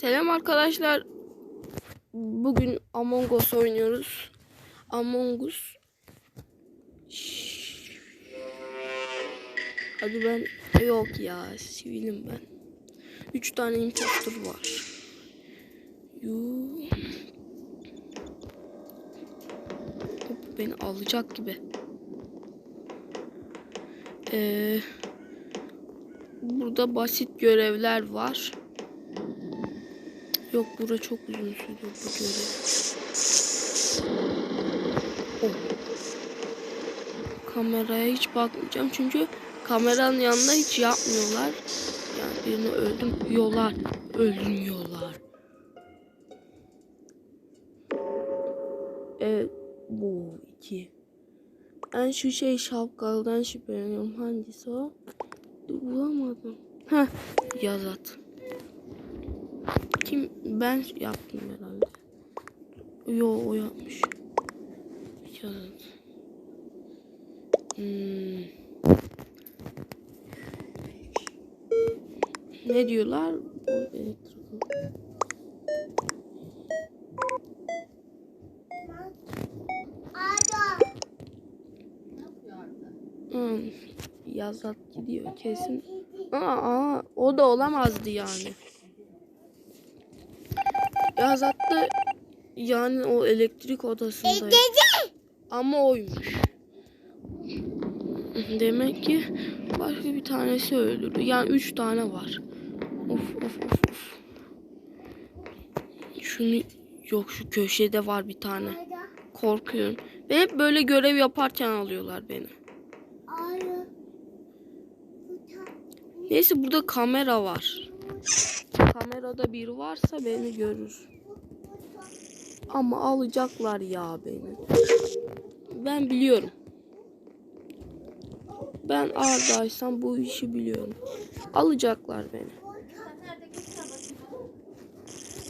Selam arkadaşlar. Bugün Among Us oynuyoruz. Among Us. Şşş. Hadi ben yok ya sivilim ben. Üç tane imposter var. Yuu. Beni alacak gibi. Ee, burada basit görevler var. Yok bura çok uzun sürüyor bu görev. Oh. Kameraya hiç bakmayacağım çünkü kameranın yanında hiç yapmıyorlar. Yani birini öldürüyorlar. Öldürmüyorlar. Evet bu iki. Ben şu şey şapkalıdan şüpheleniyorum. Hangisi o? Bulamadım. Heh yazat. Kim? Ben yaptım herhalde. Yo o yapmış. Yazat. Hmm. Ne diyorlar? Hmm. Yazat gidiyor kesin. Aa, aa, o da olamazdı yani. Yazat'ta yani o elektrik odasında. Ama oymuş. Demek ki başka bir tanesi öldürdü. Yani üç tane var. Of of of of. Şunu yok şu köşede var bir tane. Korkuyorum. Ve hep böyle görev yaparken alıyorlar beni. Neyse burada kamera var. Kamerada biri varsa beni görür. Ama alacaklar ya beni. Ben biliyorum. Ben Arda'ysam bu işi biliyorum. Alacaklar beni.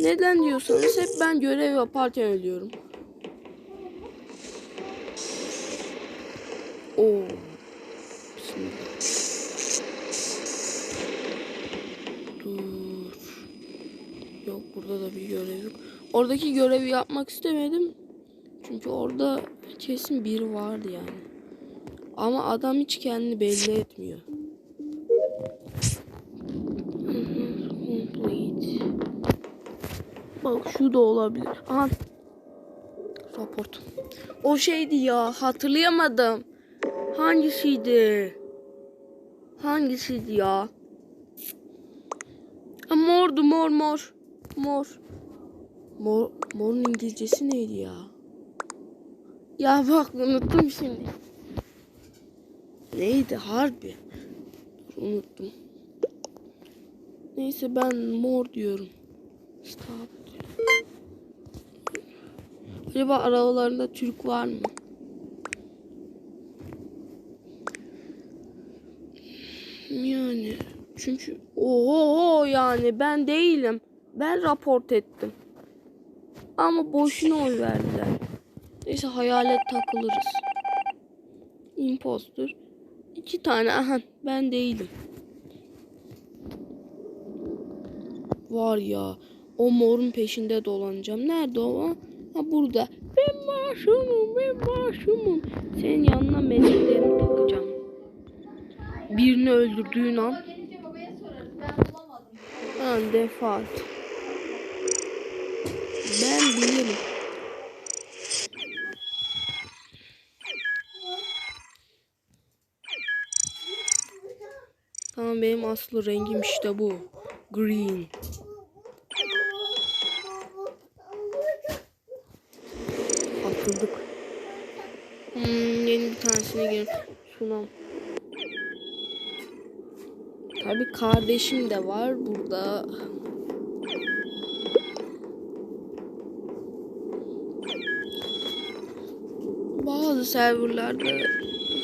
Neden diyorsanız hep ben görev yaparken ölüyorum. Oo. Bismillah. Dur. Yok burada da bir görev yok. Oradaki görevi yapmak istemedim. Çünkü orada kesin biri vardı yani. Ama adam hiç kendini belli etmiyor. Bak şu da olabilir. Aha. Raport. O şeydi ya hatırlayamadım. Hangisiydi? Hangisiydi ya? Ha, mordu mor mor. Mor. Mor, morun İngilizcesi neydi ya? Ya bak unuttum şimdi. Neydi harbi? Unuttum. Neyse ben mor diyorum. Stop. Acaba aralarında Türk var mı? Yani çünkü oho yani ben değilim. Ben raport ettim. Ama boşuna oy verdiler. Neyse hayalet takılırız. Impostor. İki tane aha ben değilim. Var ya o morun peşinde dolanacağım. Nerede o? Ha burada. Ben masumum ben masumum. Senin yanına meleklerini takacağım. Birini öldürdüğün an. Ha defaat. Ben bilirim. Tamam benim aslı rengim işte bu. Green. Atıldık. Hmm, yeni bir tanesine girelim. Sunam. Tabii kardeşim de var burada. Bazı serverlarda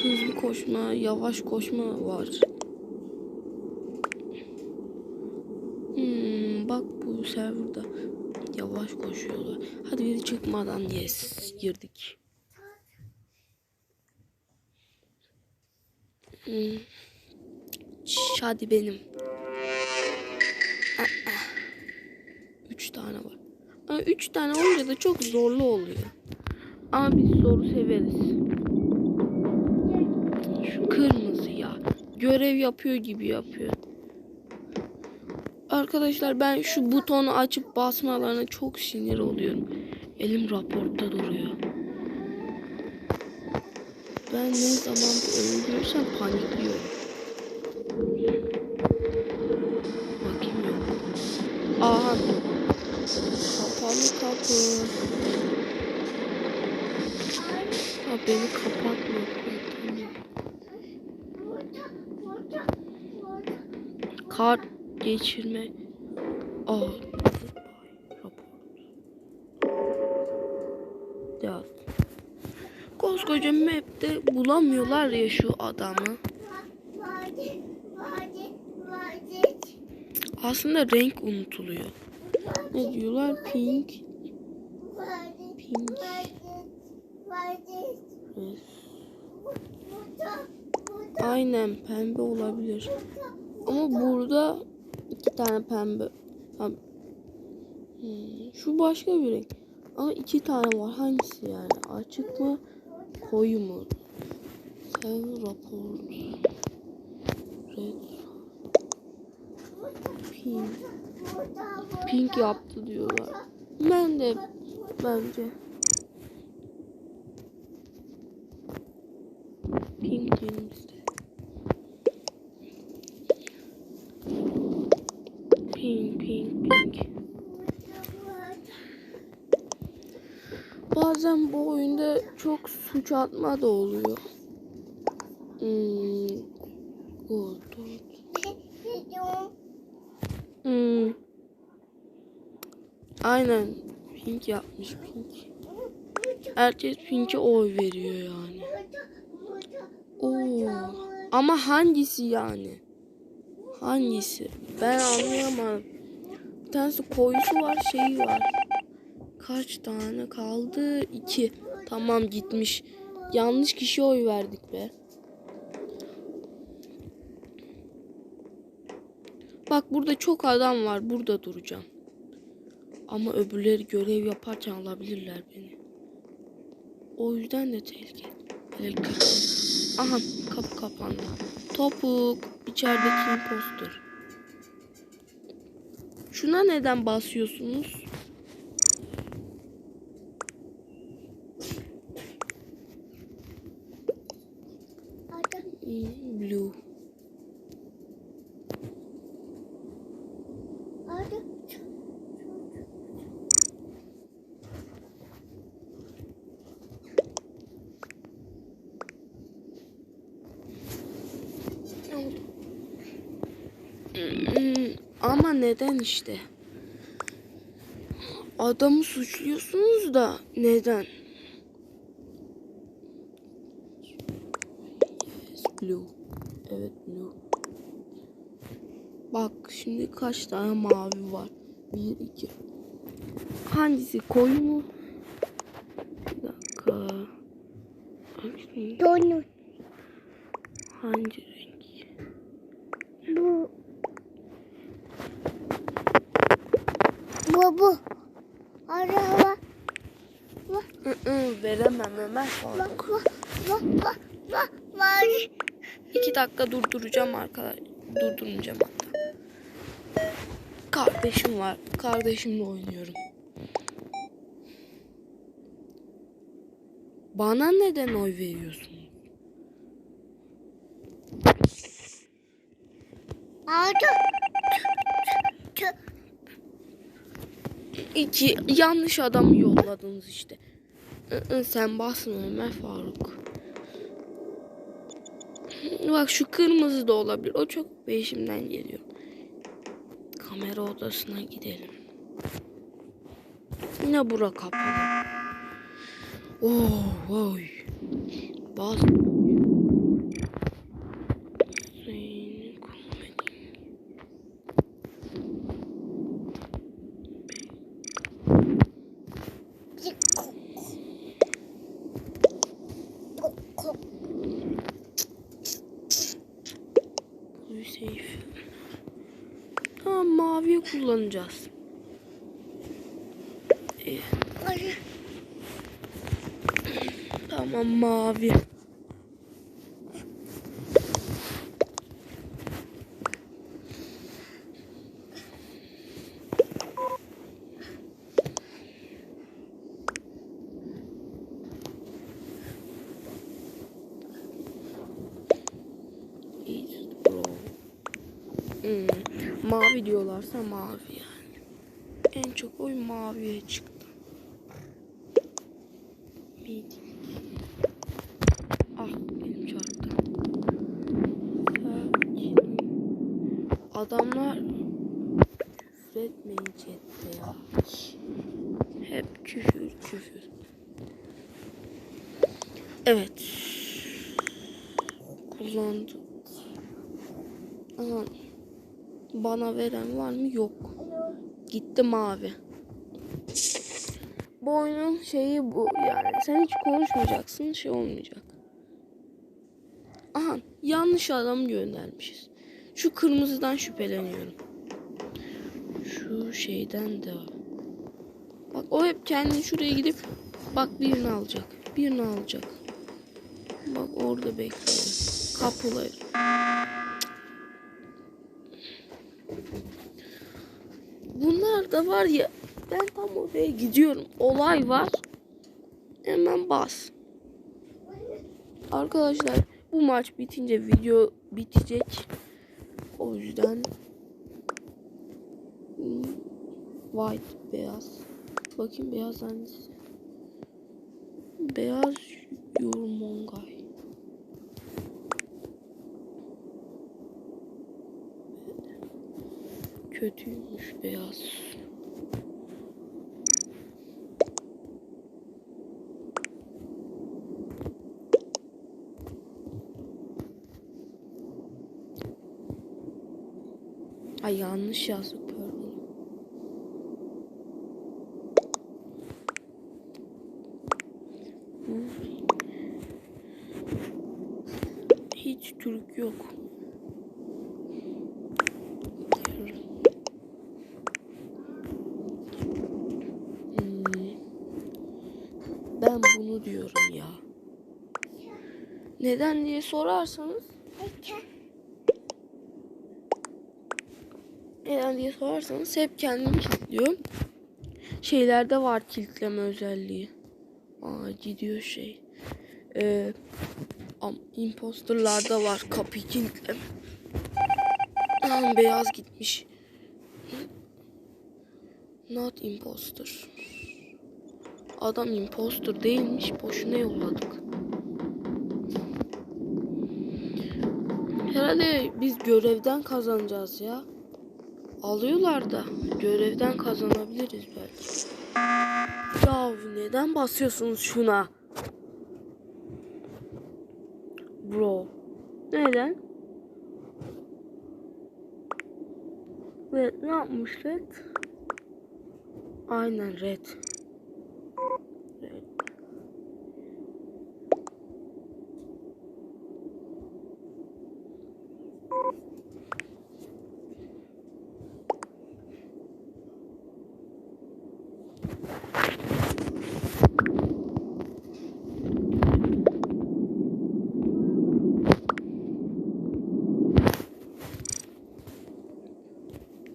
hızlı koşma, yavaş koşma var. Hmm, bak bu serverda yavaş koşuyorlar. Hadi biri çıkmadan yes girdik. Hmm. Hadi benim. Ah, ah. üç tane var. Üç tane olunca da çok zorlu oluyor. Ama biz zoru severiz. Şu kırmızı ya. Görev yapıyor gibi yapıyor. Arkadaşlar ben şu butonu açıp basmalarına çok sinir oluyorum. Elim raporta duruyor. Ben ne zaman bir öldürürsem panikliyorum. Bakayım yok. Aha. Kapalı kapı. Ha beni kapatma. Kart geçirme. Aa. Rapor. Ya. Koskoca map'te bulamıyorlar ya şu adamı. Aslında renk unutuluyor. Ne diyorlar? Pink. Pink. Aynen pembe olabilir. Ama burada iki tane pembe. Hmm, şu başka bir renk. Ama iki tane var. Hangisi yani? Açık mı? Koyu mu? Sen rapor. Red. Pink. Pink yaptı diyorlar. Ben de bence. Pink. Pink, pink, pink. Bazen bu oyunda çok suç atma da oluyor. Hmm. Gold, gold. Hmm. Aynen. Pink yapmış pink. Herkes pink'e oy veriyor yani. Ama hangisi yani? Hangisi? Ben anlayamadım. Bir tanesi koyusu var, şeyi var. Kaç tane kaldı? İki. Tamam gitmiş. Yanlış kişiye oy verdik be. Bak burada çok adam var. Burada duracağım. Ama öbürleri görev yaparken alabilirler beni. O yüzden de tehlike. Elektrik. Aha kapı kapandı. Topuk. içerideki impostor. Şuna neden basıyorsunuz? Blue. Hmm, Ama neden işte? Adamı suçluyorsunuz da neden? Yes, blue. Evet blue. Bak şimdi kaç tane mavi var? Bir, iki. Hangisi koyu mu? Bir dakika. Hangisi? Donut. Hangi renk? Bu. Bu bu. Araba. Veremem Ömer Faruk. İki dakika durduracağım arkadaşlar. Durdurmayacağım hatta. Kardeşim var. Kardeşimle oynuyorum. Bana neden oy veriyorsun? Aldı. İki yanlış adamı yolladınız işte. Sen basma Ömer Faruk. Bak şu kırmızı da olabilir. O çok peşimden geliyor. Kamera odasına gidelim. Yine bura kapalı. Oh, oy. Bas. Blue safe. Tamam kullanacağız. İyi. Tamam mavi. East bro. Hmm, Mavi diyorlarsa mavi yani. En çok oy maviye çıktı. Bana veren var mı? Yok. Gitti mavi. Bu oyunun şeyi bu yani. Sen hiç konuşmayacaksın şey olmayacak. Aha yanlış adam göndermişiz. Şu kırmızıdan şüpheleniyorum. Şu şeyden de. Bak o hep kendi şuraya gidip bak birini alacak. Birini alacak. Bak orada bekliyor. Kapıları. Bunlar da var ya ben tam oraya gidiyorum. Olay var. Hemen bas. Arkadaşlar bu maç bitince video bitecek. O yüzden white beyaz. Bakayım beyaz hangisi? Beyaz Yorumongay. Kötüymüş beyaz. Ay yanlış yazdık pardon. Hı. Hiç Türk yok. Hmm. Ben bunu diyorum ya. Neden diye sorarsanız neden diye sorarsanız hep kendim kilitliyorum. Şeylerde var kilitleme özelliği. Aa gidiyor şey. Ee, am, imposterlarda var kapı kilitleme. Aa, beyaz gitmiş. Not imposter. Adam imposter değilmiş. Boşuna yolladık. Herhalde biz görevden kazanacağız ya. Alıyorlar da görevden kazanabiliriz belki. Ya neden basıyorsunuz şuna? Bro. Neden? Red ne yapmış Red? Aynen. Red.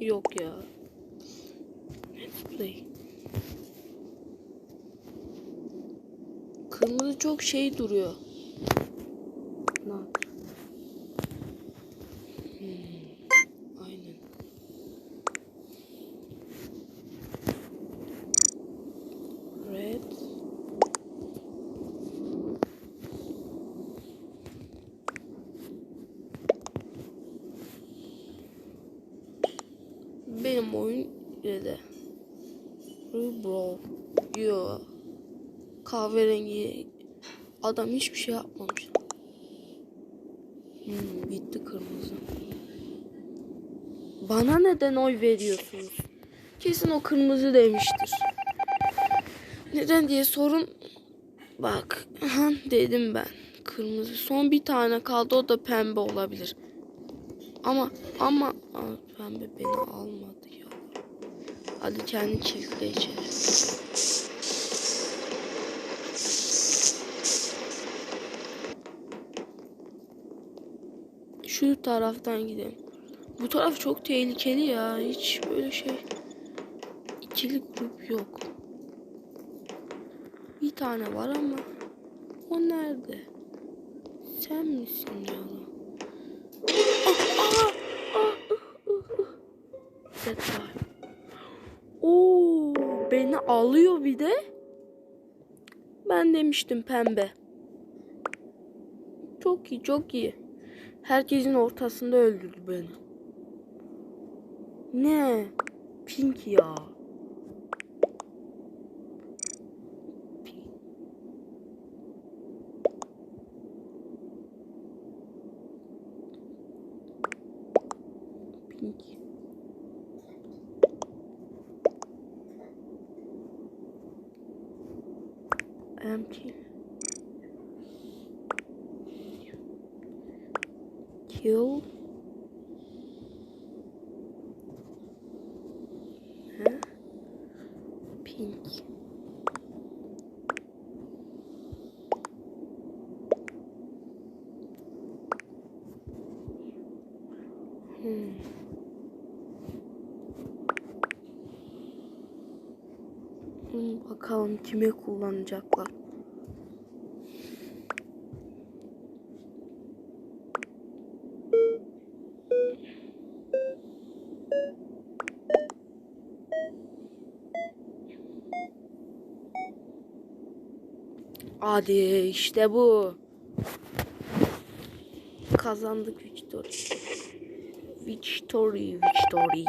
Yok ya. Let's play. Kırmızı çok şey duruyor. Ne Hmm, Aynen. Red. Benim oyun dedi. Bro. Yo. Kahverengi adam hiçbir şey yapmamış. Hmm, bitti kırmızı. Bana neden oy veriyorsunuz? Kesin o kırmızı demiştir. Neden diye sorun. Bak dedim ben. Kırmızı. Son bir tane kaldı o da pembe olabilir. Ama ama Aa, pembe beni almadı ya. Hadi kendi çiftliğe içeri. Şu taraftan gidelim. Bu taraf çok tehlikeli ya. Hiç böyle şey. İkili grup yok. Bir tane var ama o nerede? Sen misin ya? Ah, ah, ah. Detay. Oo, beni alıyor bir de. Ben demiştim pembe. Çok iyi, çok iyi. Herkesin ortasında öldürdü beni. Ne? Pink ya. Pink. Empty. Kill. Huh? Pink. Hmm, Bakalım kime kullanacaklar. Hadi işte bu. Kazandık victory. Victory, victory,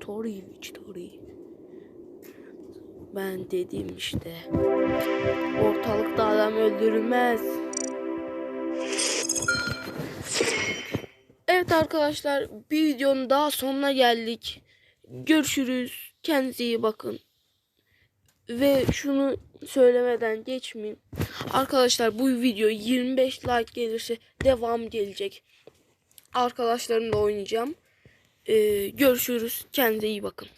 victory, victory. Ben dedim işte. Ortalıkta adam öldürülmez. Evet arkadaşlar bir videonun daha sonuna geldik. Görüşürüz. Kendinize iyi bakın. Ve şunu söylemeden geçmeyeyim. Arkadaşlar bu video 25 like gelirse devam gelecek. Arkadaşlarımla oynayacağım. Ee, görüşürüz. Kendinize iyi bakın.